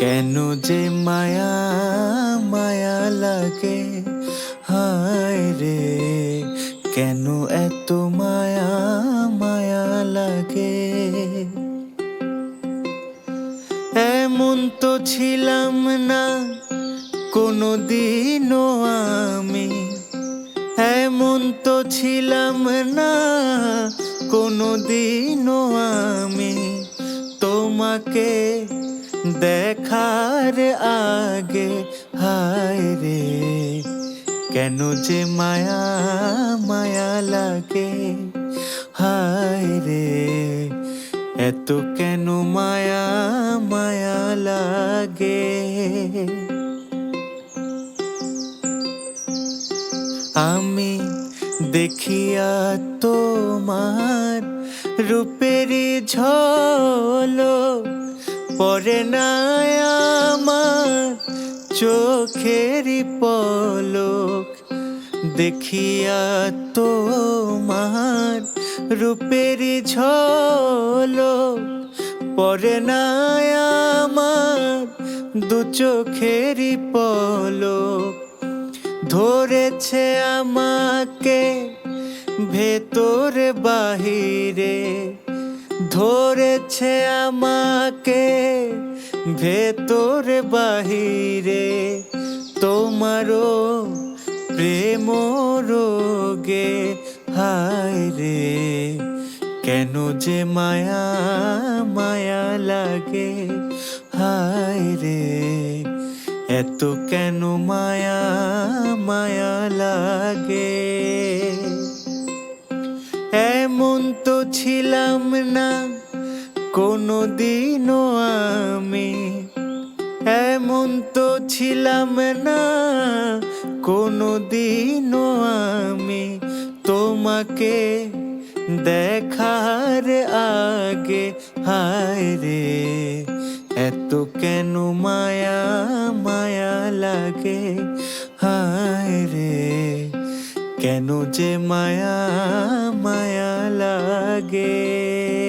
কেন যে মায়া মায়া লাগে? হায় রে, কেন এত মায়া মায়া লাগে? এমন তো ছিলাম না কোনো দিনও আমি। এমন তো ছিলাম না কোনো দিনও আমি। তোমাকে দেখার আগে, হায় রে, কেন যে মায়া মায়া লাগে? হায় রে, এত কেন মায়া মায়া লাগে? আমি দেখিয়া তোমার রূপেরই ঝলক পরে না আমার চোখেরই পলক, দেখিয়া তোমার রূপেরই ঝলক। পরে না আমার দু চোখেরই পলক, ধরেছে আমাকে ভেতর বাহিরে। ধরেছে আমাকে ভেতর বাহিরে। তোমারও প্রেম রোগে, হায় রে। কেন যে মায়া মায়া লাগে, হায় রে। এত কেন মায়া মায়া লাগে? তো ছিলাম না কোনো দিনও আমি এমন তো ছিলাম না কোনো দিনও আমি তোমাকে দেখার আগে, হায় রে, এত কেন মায়া মায়া লাগে, হায় রে। কেন যে মায়া মায়া লাগে?